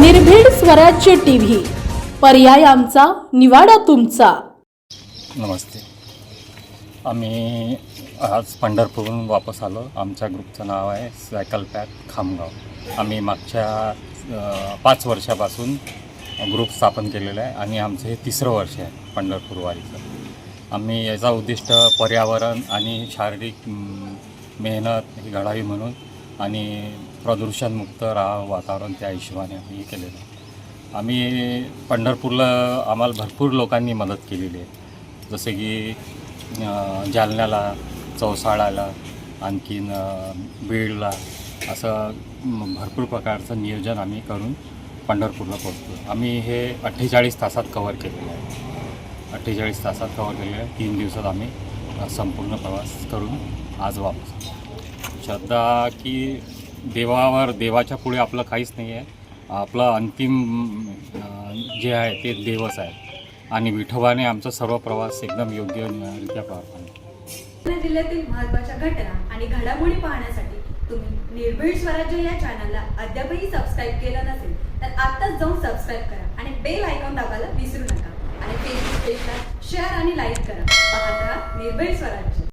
निर्भीड स्वराज्य टीव्ही. पर्याय आमचा निवाडा तुमचा. नमस्ते. आम्ही आज पंढरपूरहून वापस आलो. आमच्या ग्रुपचं नाव आहे सायकल पॅक खामगाव. आम्ही मागच्या पाच वर्षापासून ग्रुप स्थापन केलेलं आहे आणि आमचं हे तिसरं वर्ष आहे पंढरपूर वारीचं. आम्ही याचा उद्दिष्ट पर्यावरण आणि शारीरिक मेहनत ही घडावी म्हणून आणि प्रदूषणमुक्त राहावं वातावरण त्या हिशोबाने आम्ही केलेलं. आहे आम्ही पंढरपूरला आम्हाला भरपूर लोकांनी मदत केलेली आहे. जसे की जालन्याला चौसाळ्याला आणखीन बीडला असं भरपूर प्रकारचं नियोजन आम्ही करून पंढरपूरला पोहोचतो आम्ही हे अठ्ठेचाळीस तासात कवर केलेलं आहे. अठ्ठेचाळीस तासात कवर केलेलं आहे. तीन दिवसात आम्ही संपूर्ण प्रवास करून आज वापस श्रद्धा की देवावर देवाच्या पुढे आपलं काहीच नाही आहे. आपलं अंतिम जे आहे ते देवच आहे. आणि विठोबाने आमचा सर्व प्रवास एकदम योग्य रित्या पार पाडला. जिल्ह्यातील महत्त्वाच्या घटना आणि घडामोडी पाहण्यासाठी तुम्ही निर्भीड स्वराज्य या चॅनलला अद्यापही सबस्क्राईब केलं नसेल तर आत्ताच जाऊन सबस्क्राईब करा आणि बेल आयकॉन दाबायला विसरू नका. आणि फेसबुक पेजला शेअर आणि लाईक करा. पाहत राहा निर्भीड स्वराज्य.